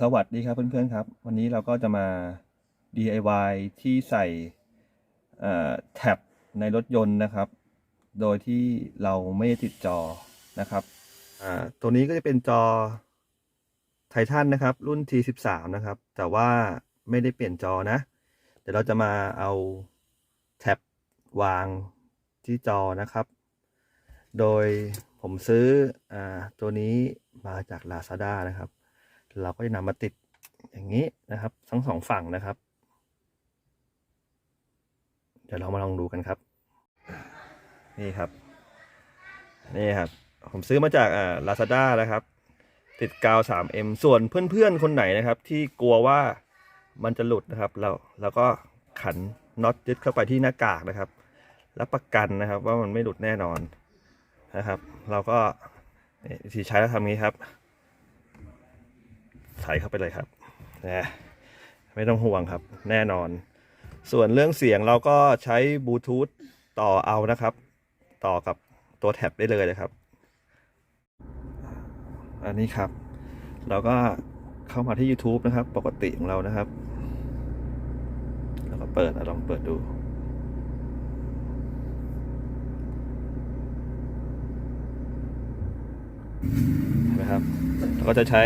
สวัสดีครับเพื่อนๆครับ วันนี้เราก็จะมา DIY ที่ใส่แท็บในรถยนต์นะครับ โดยที่เราไม่ได้ติดจอนะครับตัวนี้ก็จะเป็นจอไททันนะครับ รุ่น T13 นะครับ แต่ว่าไม่ได้เปลี่ยนจอนะ เดี๋ยวเราจะมาเอาแท็บวางที่จอนะครับ โดยผมซื้ออตัวนี้มาจาก Lazada นะครับ เราก็จะนำมาติดอย่างนี้นะครับ ทั้งสองฝั่งนะครับ เดี๋ยวเรามาลองดูกันครับ นี่ครับ นี่ครับ ผมซื้อมาจากอ่า Lazada นะครับ ติดกาว 3M ส่วนเพื่อนๆ คนไหนนะครับ ที่กลัวว่ามันจะหลุดนะครับ เราเราก็ขันน็อตยึดเข้าไปที่หน้ากากนะครับ รับประกันนะครับว่ามันไม่หลุดแน่นอนนะครับ เราก็นี่วิธีใช้แล้วทำงี้ครับ ใส่เข้าไปเลยครับนะไม่ต้องห่วงครับ แน่นอน ส่วนเรื่องเสียงเราก็ใช้บลูทูธต่อเอานะครับ ต่อกับตัวแท็บได้เลยนะครับ อันนี้ครับ เราก็เข้ามาที่ YouTube นะครับ ปกติของเรานะครับ แล้วก็เปิดอะลองเปิดดูเห็นไหมครับเราก็จะใช้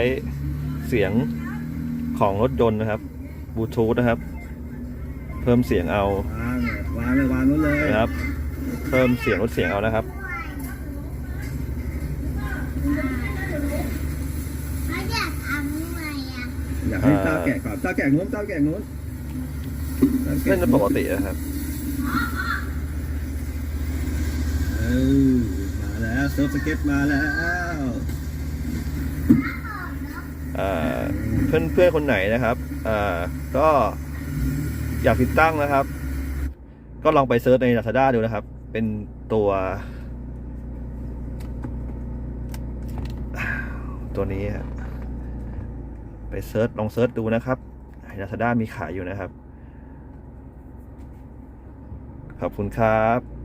เสียงของรถยนต์นะครับบลูทูธนะครับ เพิ่มเสียงเอาวางเลยวางเลยวางนู้นเลยนะครับ เพิ่มเสียงลดเสียงเอานะครับ เขาอยากทำยังไงอะอยากให้เต้าแกะก่อนเต้าแกะนู้นเต้าแกะนู้นต้าแะเล่นได้ปกตินะครับ เออมาแล้วเซิร์ฟสเก็ตมาแล้วอ่า เพื่อนเพื่อนคนไหนนะครับก็อยากติดตั้งนะครับ ก็ลองไปเซิร์ชใน Lazada ดูนะครับ เป็นตัว ตัวนี้ไปเซิร์ชลองเซิร์ชดูนะครับใน Lazada มีขายอยู่นะครับ ขอบคุณครับ